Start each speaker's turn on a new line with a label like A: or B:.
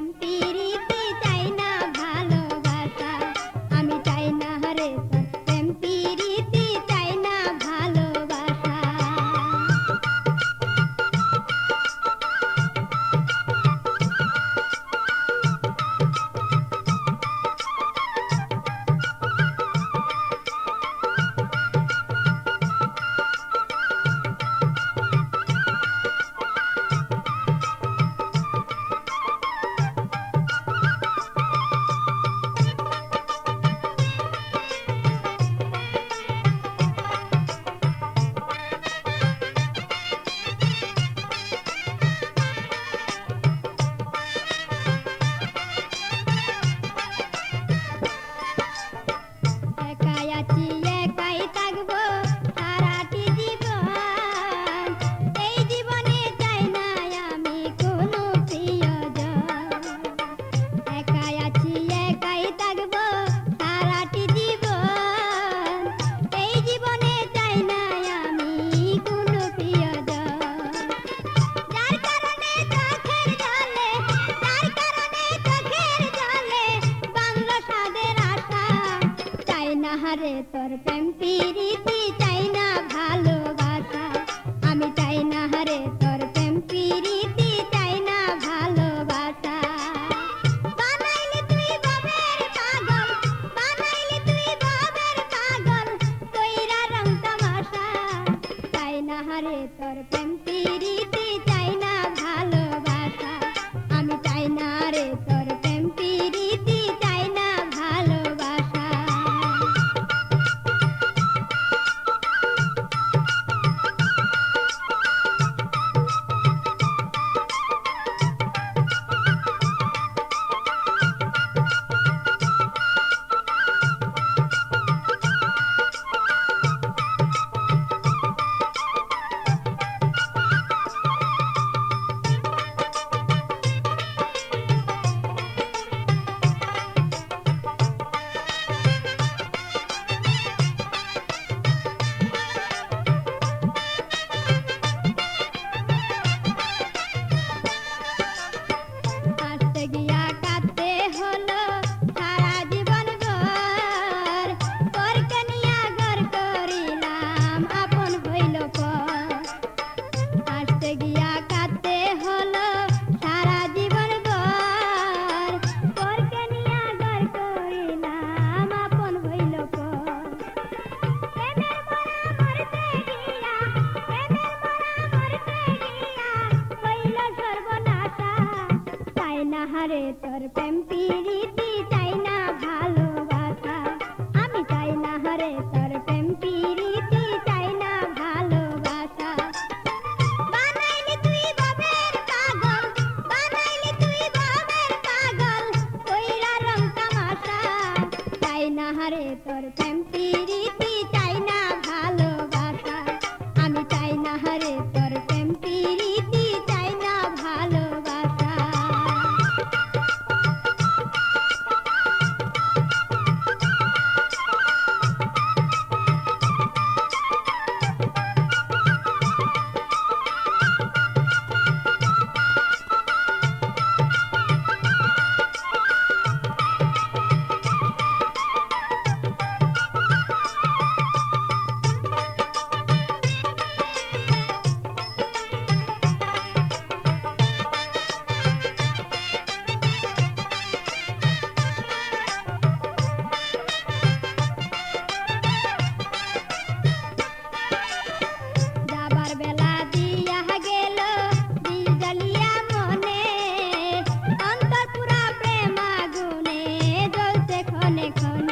A: மனம் பிரித்து আহারে তোর প্রেম প্রীতি চাই না ভালোবাসা। আমি চাই না হারে তোর প্রেম চাই না ভালোবাসা। বানাইলি তুই বাবের পাগল, বানাইলি তুই বাবের পাগল রং চাই না হারে তোর প্রেম চাই রে তোর প্রেম পিরিতি চাই না ভালোবাসা? আমি চাই না হরে তোর প্রেম পিরিতি চাই না ভালোবাসা? বানাইলি তুই বাবের পাগল, বানাইলি তুই বাবের পাগল, কইরা রং তামাশা। চাই না হরে তোর প্রেম পিরিতি চাই না Bye.